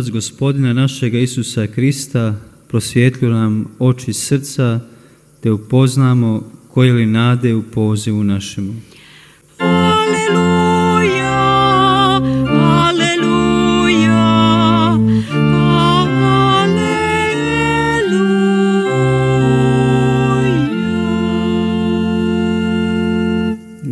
otac gospodina našega Isusa Krista prosvjetlju nam oči srca te upoznamo koje li nade u pozivu našemu. Aleluja, aleluja, aleluja.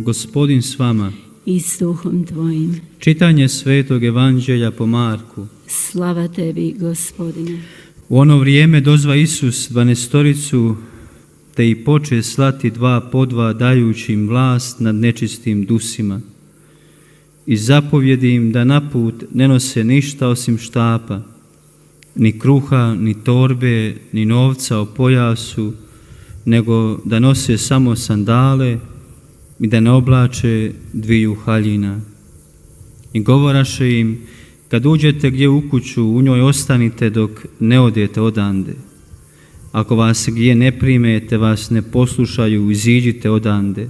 Gospodin s vama. I s duhom tvojim. Čitanje svetog evanđelja po Marku. Slava tebi, gospodine. U ono vrijeme dozva Isus dvanestoricu te i poče slati dva po dva dajući im vlast nad nečistim dusima. I zapovjedi im da na put ne nose ništa osim štapa, ni kruha, ni torbe, ni novca o pojasu, nego da nose samo sandale i da ne oblače dviju haljina. I govoraše im, kad uđete gdje u kuću, u njoj ostanite dok ne odete odande. Ako vas gdje ne prime, te vas ne poslušaju, iziđite odande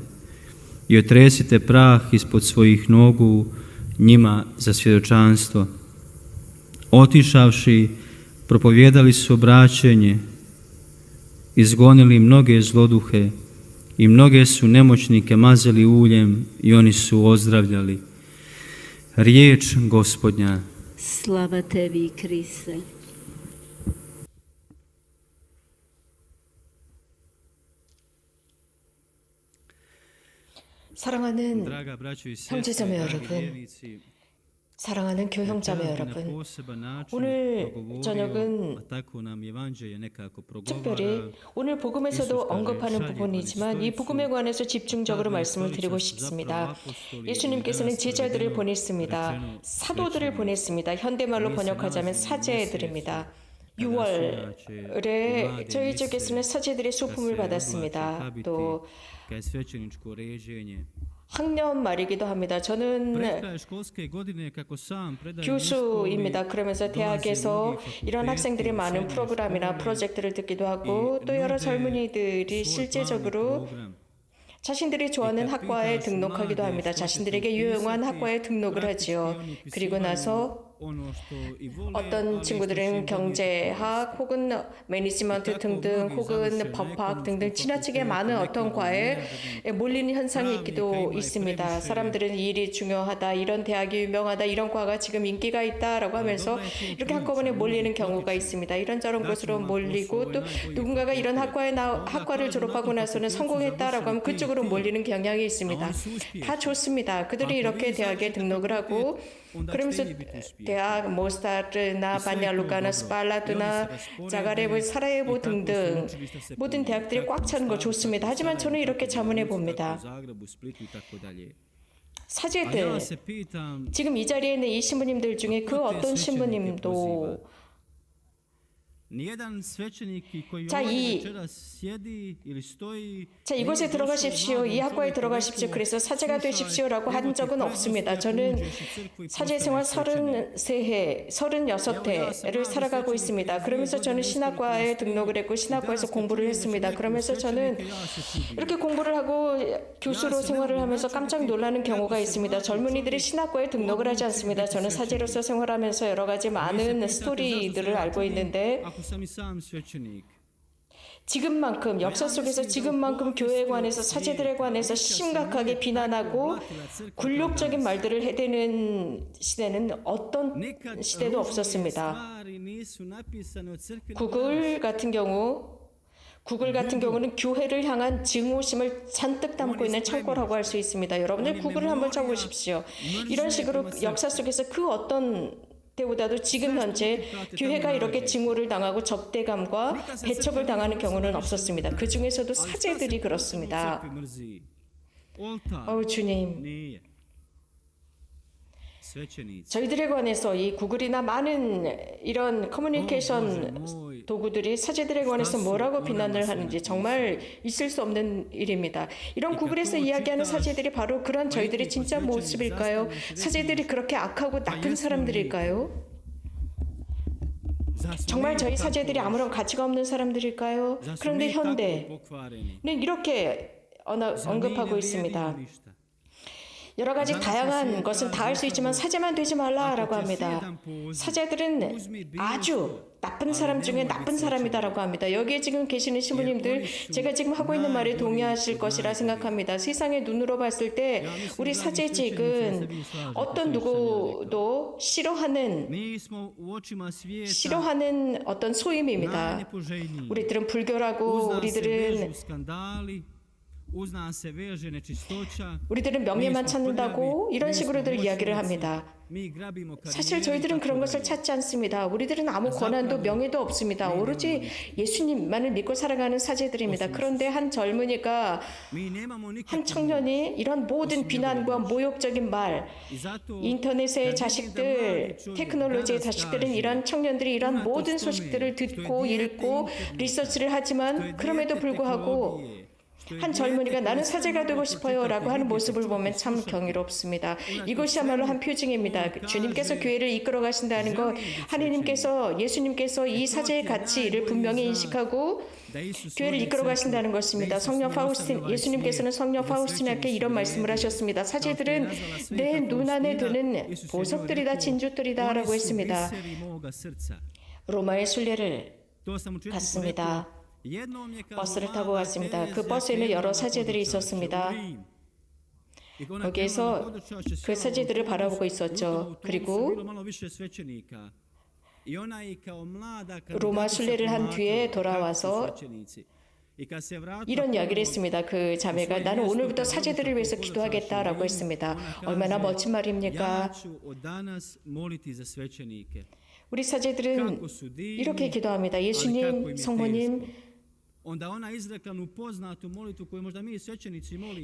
i otresite prah ispod svojih nogu njima za svjedočanstvo. Otišavši, propovjedali su obraćenje, izgonili mnoge zloduhe i mnoge su nemoćnike mazali uljem i oni su ozdravljali. Riječ gospodnja. Slava tebi, Kriste. 사랑하는 Draga braćo i 형제자매 dragi 여러분, vjernici, 사랑하는 교형자매 na 여러분, 오늘 저녁은 특별히. 오늘 복음에서도 언급하는 부분이지만 이 복음에 관해서 집중적으로 말씀을 드리고 싶습니다. 예수님께서는 제자들을 보냈습니다. 사도들을 보냈습니다. 현대말로 번역하자면 사제들입니다. 6월에 저희 쪽에서는 사제들의 소품을 받았습니다. 또. 학년 말이기도 합니다. 저는 predajem 교수입니다. 그러면서 대학에서 이런 학생들이 많은 프로그램이나 프로젝트를 듣기도 하고 또 여러 젊은이들이 실제적으로 자신들이 좋아하는 학과에 등록하기도 합니다. 자신들에게 유용한 학과에 등록을 하지요. 그리고 나서 어떤 친구들은 경제학 혹은 매니지먼트 등등 혹은 법학 등등 지나치게 많은 어떤 과에 몰리는 현상이 있기도 있습니다. 사람들은 이 일이 중요하다, 이런 대학이 유명하다, 이런 과가 지금 인기가 있다라고 하면서 이렇게 한꺼번에 몰리는 경우가 있습니다. 이런저런 곳으로 몰리고 또 누군가가 이런 학과에 나, 학과를 졸업하고 나서는 성공했다라고 하면 그쪽으로 몰리는 경향이 있습니다. 다 좋습니다. 그들이 이렇게 대학에 등록을 하고 그러면서 대학 모스타르 나 바냐루카나 스팔라트나 자가레브 사라예보 등등 모든 대학들이 꽉 차는 거 좋습니다. 하지만 저는 이렇게 자문해 봅니다. 사제들 지금 이 자리에 있는 이 신부님들 중에 그 어떤 신부님도 자, 이- 자 이곳에 들어가십시오. 이 학과에 들어가십시오. 그래서 사제가 되십시오라고 한 적은 없습니다. 저는 사제 생활 33해, 36해를 살아가고 있습니다. 그러면서 저는 신학과에 등록을 했고 신학과에서 공부를 했습니다. 그러면서 저는 이렇게 공부를 하고 교수로 생활을 하면서 깜짝 놀라는 경우가 있습니다. 젊은이들이 신학과에 등록을 하지 않습니다. 저는 사제로서 생활하면서 여러 가지 많은 스토리들을 알고 있는데 지금만큼 역사 속에서 지금만큼 교회에 관해서 사제들에 관해서 심각하게 비난하고 굴욕적인 말들을 해대는 시대는 어떤 시대도 없었습니다. 구글 같은 경우 구글 같은 경우는 교회를 향한 증오심을 잔뜩 담고 있는 창고라고 할 수 있습니다. 여러분들 구글을 한번 쳐보십시오. 이런 식으로 역사 속에서 그 어떤 때보다도 지금 현재 교회가 이렇게 증오를 당하고 적대감과 배척을 당하는 경우는 없었습니다. 그 중에서도 사제들이 그렇습니다. 어우 주님. Svećenici. 저희들에 관해서 이 구글이나 많은 이런 커뮤니케이션 moj, 도구들이 사제들에 관해서 뭐라고 비난을 하는지 정말 있을 수 없는 일입니다. 이런 구글에서 이야기하는 사제들이 바로 그런 저희들의 진짜 모습일까요? 사제들이 그렇게 악하고 나쁜 사람들일까요? 정말 저희 사제들이 아무런 가치가 없는 사람들일까요? 그런데 mi tako 현대 pokvareni? 는 이렇게 언급하고 있습니다. 여러 가지 다양한 것은 다 할 수 있지만 사제만 되지 말라라고 합니다. 사제들은 아주 나쁜 사람 중에 나쁜 사람이다라고 합니다. 여기에 지금 계시는 신부님들 제가 지금 하고 있는 말에 동의하실 것이라 생각합니다. 세상의 눈으로 봤을 때 우리 사제직은 어떤 누구도 싫어하는 싫어하는 어떤 소임입니다. 우리들은 vežu 우리들은 우리들은 명예만 찾는다고 이런 식으로들 이야기를 합니다. 사실 저희들은. 그런 것을 찾지 않습니다. 우리들은 아무 권한도 명예도 없습니다. 오로지 예수님만을 믿고 살아가는 사제들입니다. 그런데 한 젊은이가 한 청년이 이런 모든 비난과 모욕적인 말, 인터넷의 자식들, 테크놀로지의 자식들은 이런 청년들이 이런 모든 소식들을 듣고 읽고 리서치를 하지만 그럼에도 불구하고 한 젊은이가 나는 사제가 되고 싶어요라고 하는 모습을 보면 참. 경이롭습니다. 이것이야말로 한 표징입니다. 주님께서 교회를 이끌어 가신다는 것, 하나님께서 예수님께서 이 사제의 가치를 분명히 인식하고 교회를 이끌어 가신다는 것입니다. 성령 파우스틴 예수님께서는 성령 파우스틴에게 이런 말씀을 하셨습니다. 사제들은 내 눈 안에 드는 보석들이다 진주들이다라고 "Oni su 했습니다. biseri moga srca." 로마의 순례를 갔습니다. 버스를 타고 갔습니다. 그 버스에는 여러 사제들이 있었습니다. 거기에서 그 사제들을 바라보고 있었죠. 그리고 로마 순례를 한 뒤에 돌아와서 이런 이야기를 했습니다. 그 자매가 나는 오늘부터 사제들을 위해서 기도하겠다라고 했습니다. 얼마나 멋진 말입니까? 우리 사제들은 이렇게 기도합니다. 예수님, 성모님,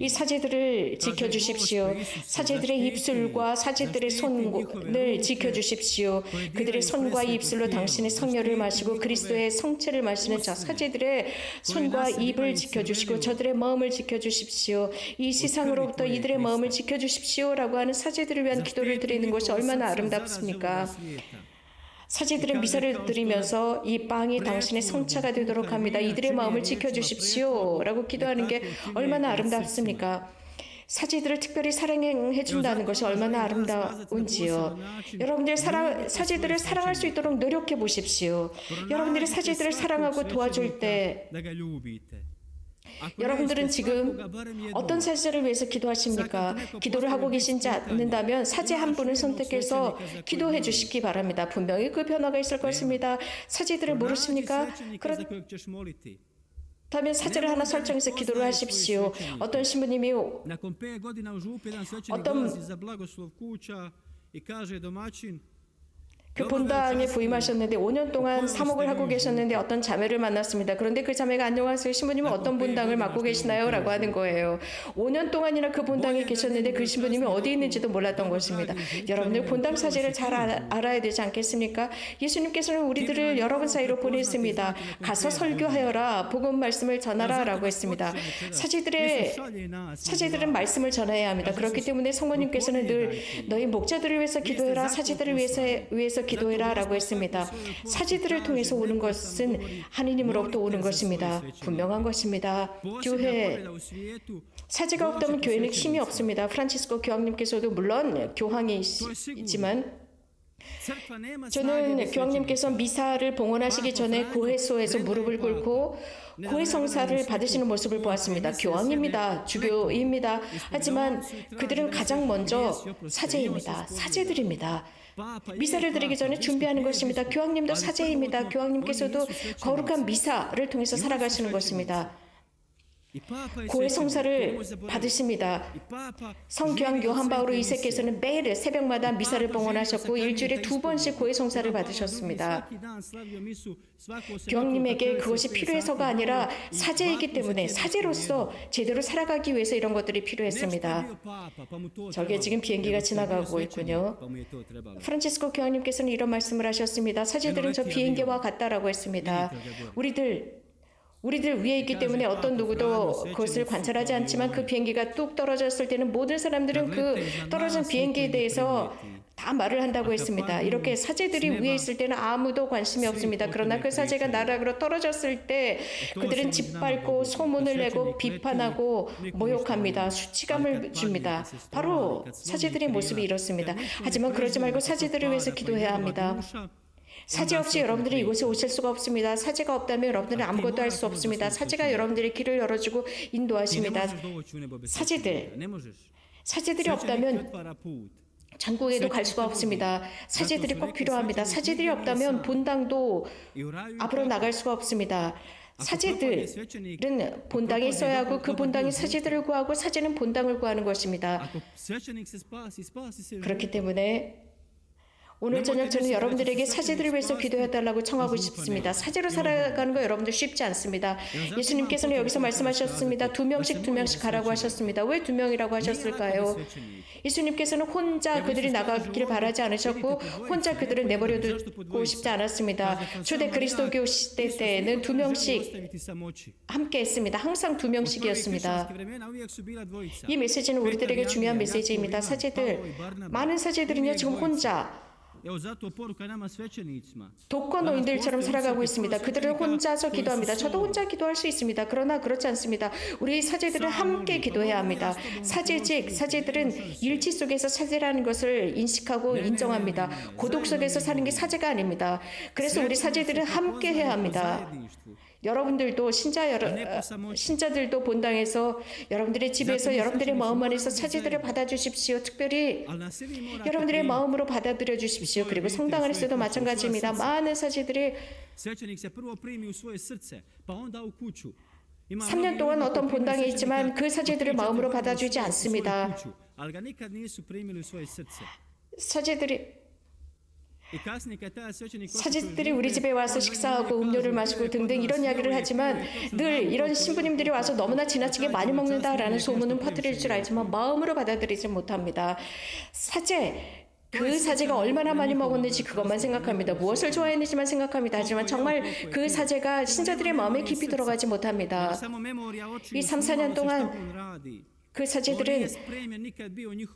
이 사제들을 지켜주십시오. 사제들의 입술과 사제들의 손을 지켜주십시오. 그들의 손과 입술로 당신의 성녀를 마시고 그리스도의 성체를 마시는 자 사제들의 손과 입을 지켜주시고 저들의 마음을 지켜주십시오. 이 세상으로부터 이들의 마음을 지켜주십시오라고 하는 사제들을 위한 기도를 드리는 것이 얼마나 아름답습니까? 사제들은 미사를 드리면서 이 빵이 당신의 성차가 되도록 합니다. 이들의 마음을 지켜주십시오. 라고 기도하는 게 얼마나 아름답습니까? 사제들을 특별히 사랑해 준다는 것이 얼마나 아름다운지요. 여러분들 사랑, 사제들을 사랑할 수 있도록 노력해 보십시오. 여러분들이 사제들을 사랑하고 도와줄 때 여러분들은 nećete 지금 어떤 사제를 위해서 기도하십니까? 기도를 하고 계신지 않는다면 사제 한 분을 선택해서 기도해 주시기 바랍니다. 분명히 그 변화가 있을 것입니다. 사제들을 모르십니까? ćeš moliti. 그렇 다면 사제를 하나 설정해서 기도를 하십시오. 어떤 신부님이 pet 그 본당에 부임하셨는데 5년 동안 사목을 하고 계셨는데 어떤 자매를 만났습니다. 그런데 그 자매가 안녕하세요. 신부님은 어떤 본당을 맡고 계시나요? 라고 하는 거예요. 5년 동안이나 그 본당에 계셨는데 그 신부님이 어디 있는지도 몰랐던 것입니다. 여러분들 본당 사제를 잘 알- 알아야 되지 않겠습니까? 예수님께서는 우리들을 여러 분 사이로 보냈습니다. 가서 설교하여라. 복음 말씀을 전하라. 라고 했습니다. 사제들의 사제들은 말씀을 전해야 합니다. 그렇기 때문에 성모님께서는 늘 너희 목자들을 위해서 기도해라, 사제들을 위해서, 위해서 기도해라 라고 했습니다. 사제들을 통해서 오는 것은 하느님으로부터 오는 것입니다. 분명한 것입니다. 교회, 사제가 없다면 교회는 힘이 없습니다. 프란치스코 교황님께서도 물론 교황이지만 저는 교황님께서 미사를 봉헌하시기 전에 고해소에서 무릎을 꿇고 고해 성사를 받으시는 모습을 보았습니다. 교황입니다. 주교입니다. 하지만 그들은 가장 먼저 사제입니다. 사제들입니다. 미사를 드리기 전에 준비하는 것입니다. 교황님도 사제입니다. 교황님께서도 거룩한 미사를 통해서 살아가시는 것입니다. 고해 성사를 받으십니다. 성교황 요한 바오로 2세께서는 매일 새벽마다 미사를 봉헌하셨고 일주일에 두 번씩 고해 성사를 받으셨습니다. 교황님에게 그것이 필요해서가 아니라 사제이기 때문에 사제로서 제대로 살아가기 위해서 이런 것들이 필요했습니다. 저게 지금 비행기가 지나가고 있군요. 프란치스코 교황님께서는 이런 말씀을 하셨습니다. 사제들은 저 비행기와 같다라고 했습니다. 우리들 우리들 위에 있기 때문에 어떤 누구도 그것을 관찰하지 않지만 그 비행기가 뚝 떨어졌을 때는 모든 사람들은 그 떨어진 비행기에 대해서 다 말을 한다고 했습니다. 이렇게 사제들이 위에 있을 때는 아무도 관심이 없습니다. 그러나 그 사제가 나락으로 떨어졌을 때 그들은 짓밟고 소문을 내고 비판하고 모욕합니다. 수치감을 줍니다. 바로 사제들의 모습이 이렇습니다. 하지만 그러지 말고 사제들을 위해서 기도해야 합니다. 사제 없이 여러분들이 이곳에 오실 수가 없습니다. 사제가 없다면 여러분들은 아무것도 할 수 없습니다. 사제가 여러분들의 길을 열어주고 인도하십니다. 사제들, 사제들이 없다면 전국에도 갈 수가 없습니다. 사제들이 꼭 필요합니다. 사제들이 없다면 본당도 앞으로 나갈 수가 없습니다. 사제들은 본당에 있어야 하고 그 본당이 사제들을 구하고 사제는 본당을 구하는 것입니다. 그렇기 때문에 오늘 저녁 저는 여러분들에게 사제들을 위해서 기도해달라고 청하고 싶습니다. 사제로 살아가는 거 여러분들 쉽지 않습니다. 예수님께서는 여기서 말씀하셨습니다. 두 명씩 두 명씩 가라고 하셨습니다. 왜 두 명이라고 하셨을까요? 예수님께서는 혼자 그들이 나가기를 바라지 않으셨고 혼자 그들을 내버려 두고 싶지 않았습니다. 초대 그리스도교 시대 때에는 두 명씩 함께 했습니다. 항상 두 명씩이었습니다. 이 메시지는 우리들에게 중요한 메시지입니다. 사제들, 많은 사제들은요, 지금 혼자 독거노 인들처럼 살아가고 있습니다. 그들을 혼자서 기도합니다. 저도 혼자 기도할 수 있습니다. 그러나 그렇지 않습니다. 우리 사제들은 함께 기도해야 합니다. 사제직, 사제들은 일치 속에서 사제라는 것을 인식하고 인정합니다. 고독 속에서 사는 게 사제가 아닙니다. 그래서 우리 사제들은 함께 해야 합니다. 여러분들도 신자 여러, 어, 신자들도 본당에서 여러분들의 집에서 여러분들의 마음 안에서 사제들을 받아 주십시오. 특별히 여러분들의 마음으로 받아들여 주십시오. 그리고 성당 안에서도 마찬가지입니다. 많은 사제들이 3년 동안 어떤 본당에 있지만 그 사제들을 마음으로 받아주지 않습니다. 사제들이 사제들이 우리 집에 와서 식사하고 음료를 마시고 등등 이런 이야기를 하지만 늘 이런 신부님들이 와서 너무나 지나치게 많이 먹는다라는 소문은 퍼뜨릴 줄 알지만 마음으로 받아들이지 못합니다. 사제 그 사제가 얼마나 많이 먹었는지 그것만 생각합니다. 무엇을 좋아했는지만 생각합니다. 하지만 정말 그 사제가 신자들의 마음에 깊이 들어가지 못합니다. 이 3, 4년 동안 그 사제들은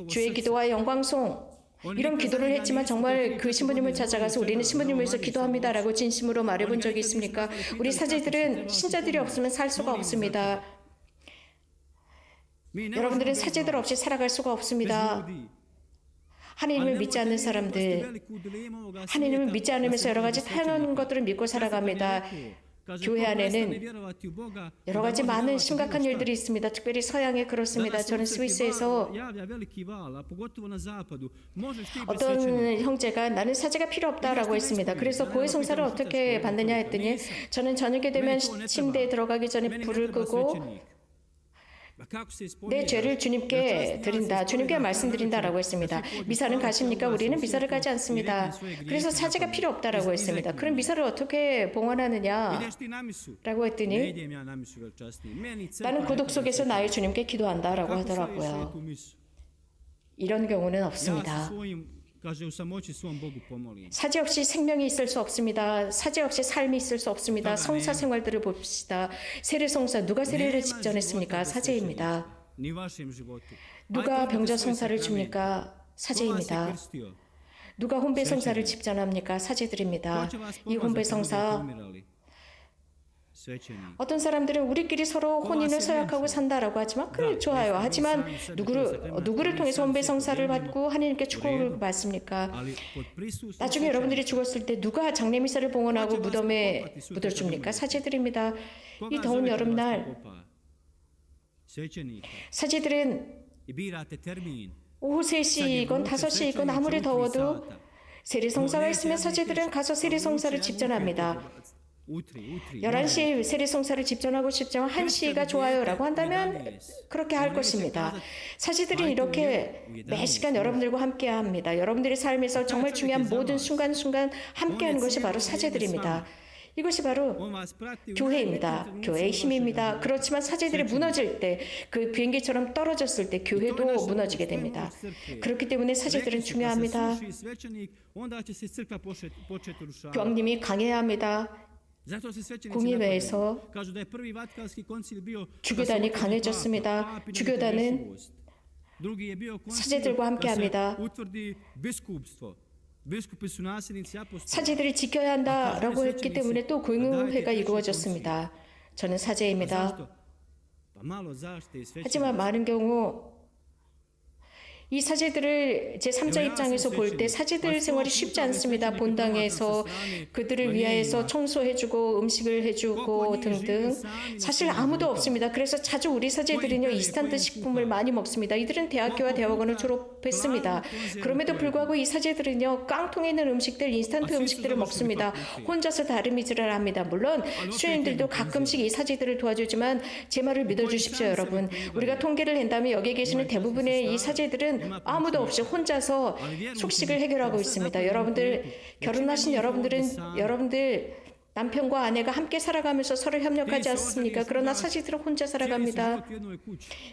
주의 기도와 영광송 이런 기도를 했지만 정말 그 신부님을 찾아가서 우리는 신부님을 위해서 기도합니다라고 진심으로 말해본 적이 있습니까? 우리 사제들은 신자들이 없으면 살 수가 없습니다. 여러분들은 사제들 없이 살아갈 수가 없습니다. 하나님을 믿지 않는 사람들, 하나님을 믿지 않으면서 여러 가지 다양한 것들을 믿고 살아갑니다. 교회 안에는 여러 가지 많은 심각한 일들이 있습니다. 특별히 서양에 그렇습니다. 저는 스위스에서 어떤 형제가 나는 사제가 필요 없다라고 했습니다. 그래서 고해 성사를 어떻게 받느냐 했더니 저는 저녁에 되면 침대에 들어가기 전에 불을 끄고 내 죄를 주님께 드린다. 주님께 말씀드린다라고 했습니다. 미사는 가십니까? 우리는 미사를 가지 않습니다. 그래서 사제가 필요 없다라고 했습니다. 그럼 미사를 어떻게 봉헌하느냐? 라고 했더니 나는 고독 속에서 나의 주님께 기도한다라고 하더라고요. 이런 경우는 없습니다. 사제 없이 생명이 있을 수 없습니다. 사제 없이 삶이 있을 수 없습니다. 성사 생활들을 봅시다. 세례 성사 누가 세례를 집전했습니까? 사제입니다. 누가 병자 성사를 줍니까? 사제입니다. 누가 혼배 성사를 집전합니까? 사제들입니다. 이 혼배 성사 어떤 사람들은 우리끼리 서로 혼인을 서약하고 산다라고 하지만 그래 좋아요. 하지만 누구를 누구를 통해서 혼배 성사를 받고 하나님께 축복을 받습니까? 나중에 여러분들이 죽었을 때 누가 장례 미사를 봉헌하고 무덤에 묻어 줍니까? 사제들입니다. 이 더운 여름날 사제들은 오후 3시이건 5시이건 아무리 더워도 세례성사가 있으면 사제들은 가서 세례성사를 집전합니다. 11시에 세례성사를 집전하고 싶지만 1시가 좋아요라고 한다면 그렇게 할 것입니다. 사제들은 이렇게 매 시간 여러분들과 함께 합니다. 여러분들의 삶에서 정말 중요한 모든 순간순간 함께 하는 것이 바로 사제들입니다. 이것이 바로 교회입니다. 교회의 힘입니다. 그렇지만 사제들이 무너질 때, 그 비행기처럼 떨어졌을 때 교회도 무너지게 됩니다. 그렇기 때문에 사제들은 중요합니다. 교황님이 강해야 합니다. 공의회에서 주교단이 강해졌습니다. 주교단은 사제들과 함께합니다. 사제들이 지켜야 한다라고 했기 때문에 또 공용회가 이루어졌습니다. 저는 사제입니다. 하지만 많은 경우 이 사제들을 제 3자 입장에서 볼 때 사제들 생활이 쉽지 않습니다. 본당에서 그들을 위하여서 청소해주고 음식을 해주고 등등 사실 아무도 없습니다. 그래서 자주 우리 사제들은요 인스턴트 식품을 많이 먹습니다. 이들은 대학교와 대학원을 졸업했습니다. 그럼에도 불구하고 이 사제들은요 깡통에 있는 음식들 인스턴트 음식들을 먹습니다. 혼자서 다름이질을 합니다. 물론 수행들도 가끔씩 이 사제들을 도와주지만 제 말을 믿어주십시오, 여러분. 우리가 통계를 낸다면 여기 계시는 대부분의 이 사제들은 아무도 없이 혼자서 속식을 해결하고 있습니다. 여러분들 결혼하신 여러분들은 여러분들 남편과 아내가 함께 살아가면서 서로 협력하지 않습니까? 그러나 사제들은 혼자 살아갑니다.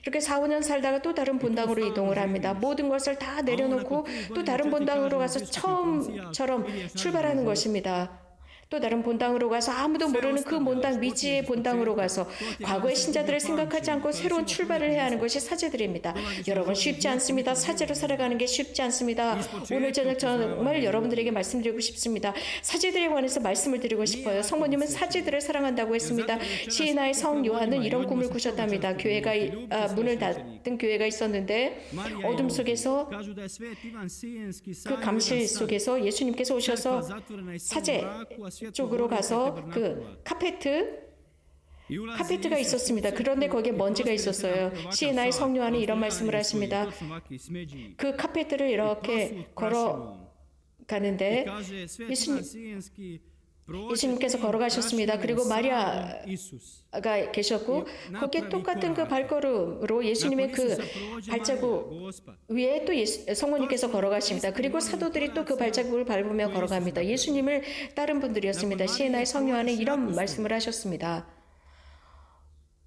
이렇게 4, 5년 살다가 또 다른 본당으로 이동을 합니다. 모든 것을 다 내려놓고 또 다른 본당으로 가서 처음처럼 출발하는 것입니다. 또 다른 본당으로 가서 아무도 모르는 그 본당 미지의 본당으로 가서 과거의 신자들을 생각하지 않고 새로운 출발을 해야 하는 것이 사제들입니다. 여러분 쉽지 않습니다. 사제로 살아가는 게 쉽지 않습니다. 오늘 저녁 정말 여러분들에게 말씀드리고 싶습니다. 사제들에 관해서 말씀을 드리고 싶어요. 성모님은 사제들을 사랑한다고 했습니다. 시에나의 성 요한은 이런 꿈을 꾸셨답니다. 교회가 아, 문을 닫은 교회가 있었는데 어둠 속에서 그 감실 속에서 예수님께서 오셔서 사제 쪽으로 가서 그 카페트 카페트가 있었습니다. 그런데 거기에 먼지가 있었어요. 시에나의 성녀 안에 이런 말씀을 하십니다. 그 카페트를 이렇게 걸어 가는데 예수님 예수님께서 걸어가셨습니다. 그리고 마리아가 계셨고 거기에 똑같은 그 발걸음으로 예수님의 그 발자국 위에 또 예수, 성모님께서 걸어가십니다. 그리고 사도들이 또 그 발자국을 밟으며 걸어갑니다. 예수님을 따른 분들이었습니다. 시에나의 안에 이런 말씀을 하셨습니다.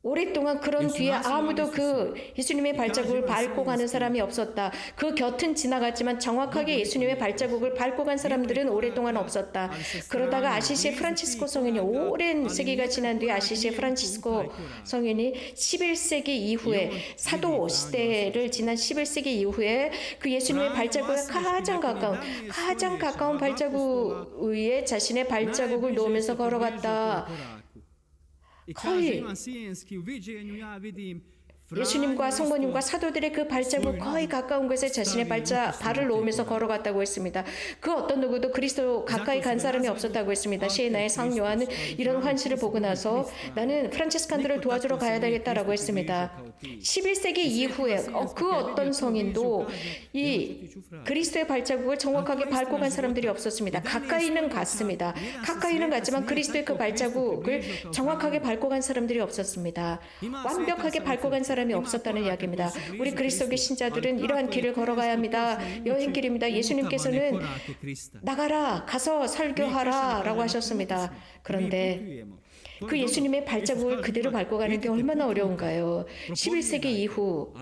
오랫동안 그런 뒤에 아무도 그 예수님의 발자국을 밟고 가는 사람이 없었다. 그 곁은 지나갔지만 정확하게 예수님의 발자국을 밟고 간 사람들은 오랫동안 없었다. 그러다가 아시시의 프란치스코 성인이 오랜 세기가 지난 뒤에 아시시의 프란치스코 성인이 11세기 이후에 사도 시대를 지난 11세기 이후에 그 예수님의 발자국에 가장 가까운 가장 가까운 발자국 위에 자신의 발자국을 놓으면서 걸어갔다. I kaže, imam sijenski, u viđenju ja vidim 예수님과 성모님과 사도들의 그 발자국 거의 가까운 곳에 자신의 발자 발을 놓으면서 걸어갔다고 했습니다. 그 어떤 누구도 그리스도 가까이 간 사람이 없었다고 했습니다. 시에나의 상 요한은 이런 환시를 보고 나서 나는 프란체스칸들을 도와주러 가야 되겠다라고 했습니다. 11세기 이후에 어, 그 어떤 성인도 이 그리스도의 발자국을 정확하게 밟고 간 사람들이 없었습니다. 가까이는 갔습니다. 가까이는 갔지만 그리스도의 그 발자국을 정확하게 밟고 간 사람들이 없었습니다. 완벽하게 밟고 간 사람 이 없었다는 이야기입니다. 우리 그리스도의 신자들은 이러한 길을 걸어가야 합니다. 여행길입니다. 예수님께서는 나가라, 가서 설교하라 라고 하셨습니다. 그런데 그 예수님의 발자국을 그대로 밟고 가는 게 얼마나 어려운가요? 11세기 이후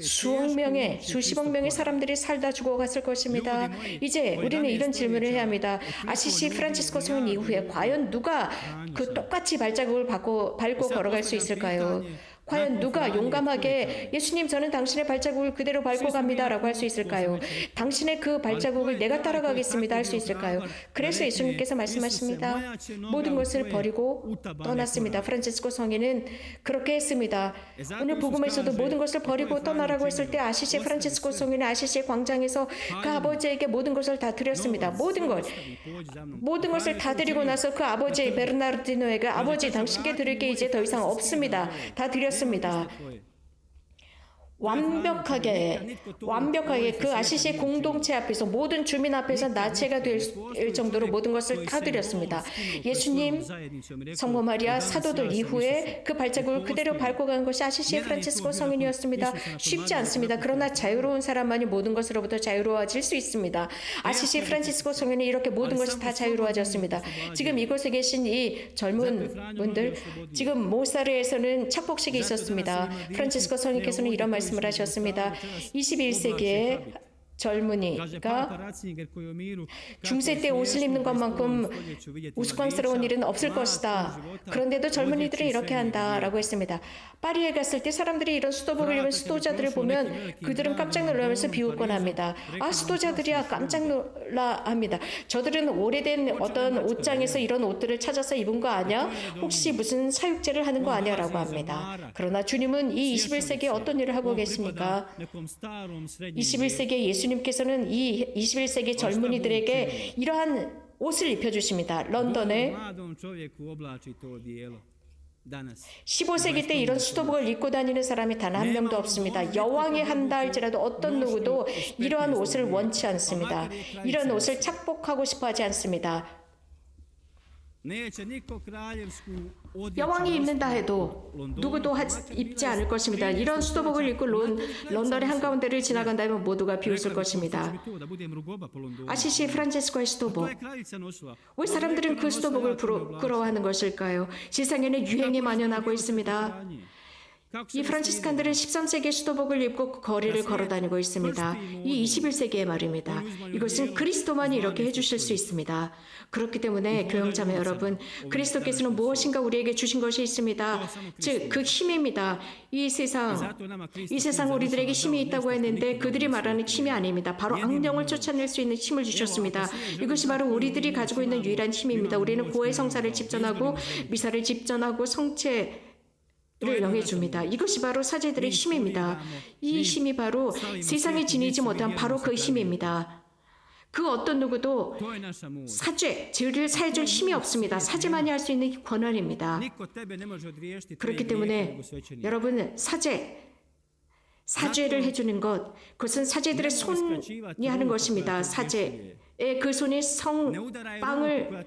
수억 명의, 수십억 명의 사람들이 살다 죽어갔을 것입니다. 이제 우리는 이런 질문을 해야 합니다. 아시시 프란치스코 성인 이후에 과연 누가 그 똑같이 발자국을 밟고, 밟고 걸어갈 수 있을까요? 과연 누가 용감하게 예수님 저는 당신의 발자국을 그대로 밟고 갑니다라고 할 수 있을까요? 당신의 그 발자국을 내가 따라가겠습니다 할 수 있을까요? 그래서 예수님께서 말씀하십니다. 모든 것을 버리고 떠났습니다. 프란치스코 성인은 그렇게 했습니다. 오늘 복음에서도 모든 것을 버리고 떠나라고 했을 때 아시시 프란치스코 성인은 아시시 광장에서 그 아버지에게 모든 것을 다 드렸습니다. 모든 것 모든 것을 다 드리고 나서 그 아버지 베르나르디노에게 아버지 당신께 드릴 게 이제 더 이상 없습니다. 다 드렸습니다. 했습니다. 완벽하게 완벽하게 그 아시시의 공동체 앞에서 모든 주민 앞에서 나체가 될 정도로 모든 것을 다 드렸습니다. 예수님, 성모 마리아, 사도들 이후에 그 발자국을 그대로 밟고 간 것이 아시시의 프란치스코 성인이었습니다. 쉽지 않습니다. 그러나 자유로운 사람만이 모든 것으로부터 자유로워질 수 있습니다. 아시시 프란치스코 성인이 이렇게 모든 것이 다 자유로워졌습니다. 지금 이곳에 계신 이 젊은 분들, 지금 모사르에서는 착복식이 있었습니다. 프란치스코 성인께서는 이런 말씀 말씀을 하셨습니다. 21세기에 젊은이가 중세 때 옷을 입는 것만큼 우스꽝스러운 일은 없을 것이다. 그런데도 젊은이들이 이렇게 한다라고 했습니다. 파리에 갔을 때 사람들이 이런 수도복을 입은 수도자들을 보면 그들은 깜짝 놀라면서 비웃곤 합니다. 아 수도자들이야 깜짝 놀라 합니다. 저들은 오래된 어떤 옷장에서 이런 옷들을 찾아서 입은 거 아니야? 혹시 무슨 사육제를 하는 거 아니야라고 합니다. 그러나 주님은 이 21세기에 어떤 일을 하고 계십니까? 21세기의 예수님 께서는 이 21세기 젊은이들에게 이러한 옷을 입혀 주십니다. 런던에 15세기 때 이런 수도복을 입고 다니는 사람이 단 한 명도 없습니다. 여왕이 한다 할지라도 어떤 누구도 이러한 옷을 원치 않습니다. 이런 옷을 착복하고 싶어 하지 않습니다. 여왕이 입는다 해도 누구도 하, 입지 않을 것입니다. 이런 수도복을 입고 론, 런던의 한가운데를 지나간다면 모두가 비웃을 것입니다. 아시시 프란체스코의 수도복. 왜 사람들은 그 수도복을 부러워하는 것일까요? 세상에는 유행이 만연하고 있습니다. 이 프란치스칸들은 13세기의 수도복을 입고 거리를 걸어 다니고 있습니다. 이 21세기의 말입니다. 이것은 그리스도만이 이렇게 해주실 수 있습니다. 그렇기 때문에 교영자매 여러분, 그리스도께서는 무엇인가 우리에게 주신 것이 있습니다. 즉, 그 힘입니다. 이 세상, 이 세상 우리들에게 힘이 있다고 했는데 그들이 말하는 힘이 아닙니다. 바로 악령을 쫓아낼 수 있는 힘을 주셨습니다. 이것이 바로 우리들이 가지고 있는 유일한 힘입니다. 우리는 고해 성사를 집전하고 미사를 집전하고 성체 를 영해줍니다. 이것이 바로 사제들의 힘입니다. 이 힘이 바로 세상에 지니지 못한 바로 그 힘입니다. 그 어떤 누구도 사죄, 죄를 사해줄 힘이 없습니다. 사제만이 할 수 있는 권한입니다. 그렇기 때문에 여러분 사죄, 사죄를 해주는 것, 그것은 사제들의 손이 하는 것입니다. 사죄. 그 손이 성빵을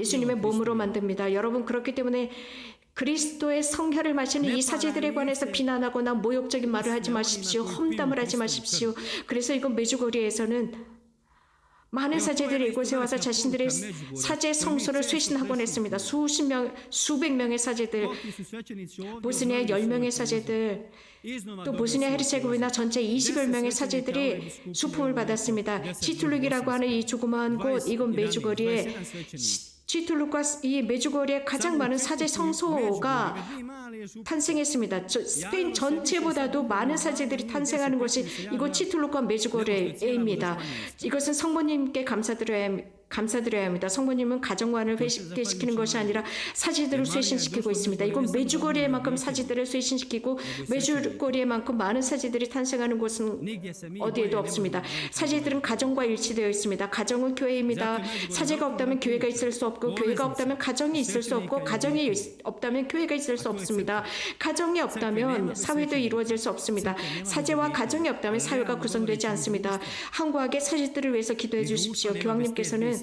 예수님의 몸으로 만듭니다. 여러분 그렇기 때문에 그리스도의 성혈을 마시는 이 사제들에 관해서 비난하거나 모욕적인 말을 하지 마십시오. 험담을 하지 마십시오. 그래서 이건 매주거리에서는 많은 사제들이 이곳에 와서 자신들의 사제 성소를 쇄신하곤 했습니다. 수십 명, 수백 명의 사제들, 보스니아 10명의 사제들, 또 보스니아 헤르체고비나 전체 20여 명의 사제들이 수품을 받았습니다. 치툴룩이라고 하는 이 조그마한 곳, 이곳 매주거리에 치툴룩과 이 메주거리에 가장 많은 사제 성소가 탄생했습니다. 저 스페인 전체보다도 많은 사제들이 탄생하는 것이 이곳 치툴룩과 메주거리입니다. 이것은 성모님께 감사드려야 감사드려야 합니다. 성모님은 가정관을 회식시키는 것이 아니라 사제들을 쇄신시키고 있습니다. 이건 매주거리에만큼 사제들을 쇄신시키고 매주거리에만큼 많은 사제들이 탄생하는 곳은 어디에도 없습니다. 사제들은 가정과 일치되어 있습니다. 가정은 교회입니다. 사제가 없다면 교회가 있을 수 없고 교회가 없다면 가정이 있을 수 없고 가정이 없다면 교회가 있을 수 없습니다. 가정이 없다면 사회도 이루어질 수 없습니다. 사제와 가정이 없다면 사회가 구성되지 않습니다. 한구하게 사제들을 위해서 기도해 주십시오. 교황님께서는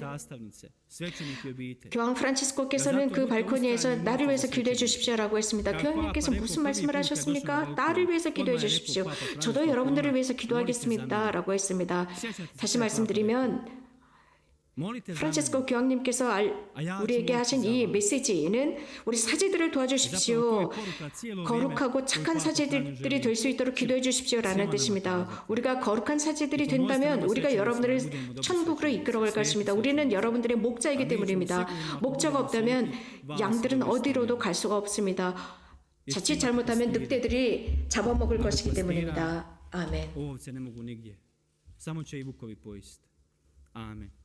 교황 프란치스코께서는 그 발코니에서 나를 위해서 기도해 주십시오라고 했습니다. 교황님께서 무슨 말씀을 하셨습니까? 나를 위해서 기도해 주십시오. 저도 여러분들을 위해서 기도하겠습니다라고 했습니다. 다시 말씀드리면 프란체스코 교황님께서 우리에게 하신 이 메시지는 우리 사제들을 도와주십시오. 거룩하고 착한 사제들이 될 수 있도록 기도해 주십시오라는 뜻입니다. 우리가 거룩한 사제들이 된다면 우리가 여러분들을 천국으로 이끌어갈 것입니다. 우리는 여러분들의 목자이기 때문입니다. 목자가 없다면 양들은 어디로도 갈 수가 없습니다. 자칫 잘못하면 늑대들이 잡아먹을 것이기 때문입니다. 아멘. Ne